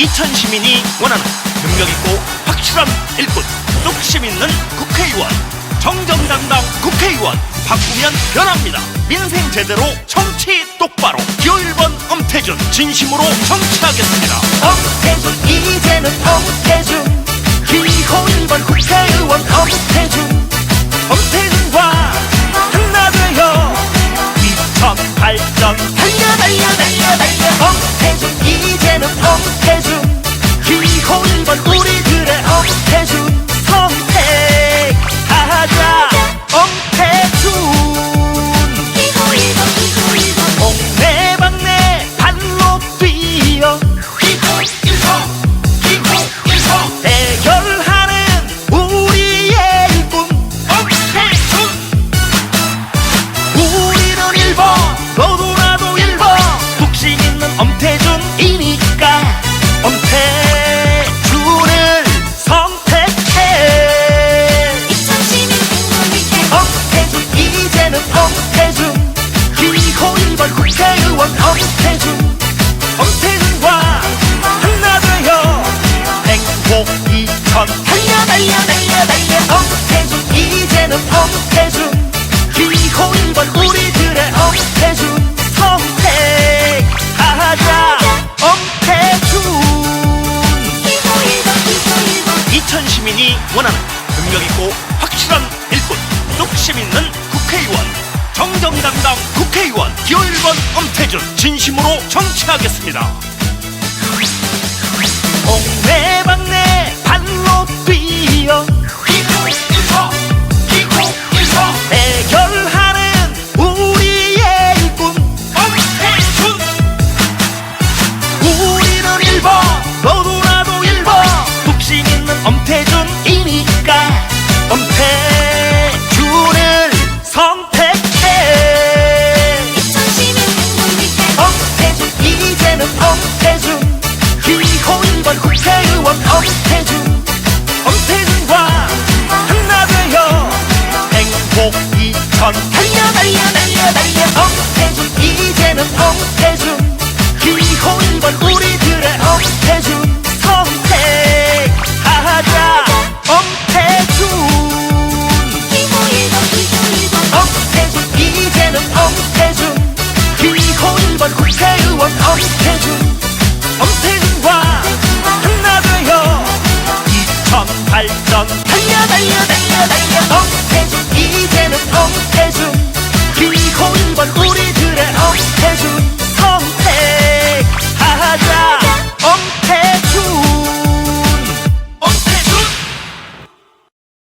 이천 시민이 원하는 능력 있고 확실한 일꾼 뚝심 있는 국회의원 정정당당 국회의원 바꾸면 변합니다. 민생 제대로 정치 똑바로. 기호 1번 엄태준 진심으로 정치하겠습니다. 엄태준 이제는 엄태 의원 엄태준 엄태준과 하나 되어 행복 이천 달려 달려 달려 달려. 엄태준 이제는 엄태준. 기호 1번 우리들의 엄태준. 선택하자 이천 시민이 원하는 능력 있고 확실한 일꾼 뚝심 있는 국회의원 정정당당 국회의원 기호 1번 엄태준 진심으로 정치하겠습니다. 옥내 이제는 엄태준 기호 1번 국회의원 엄 달려 달려 달려 달려. 홍태준 이제는 홍태준 긴 골반 우리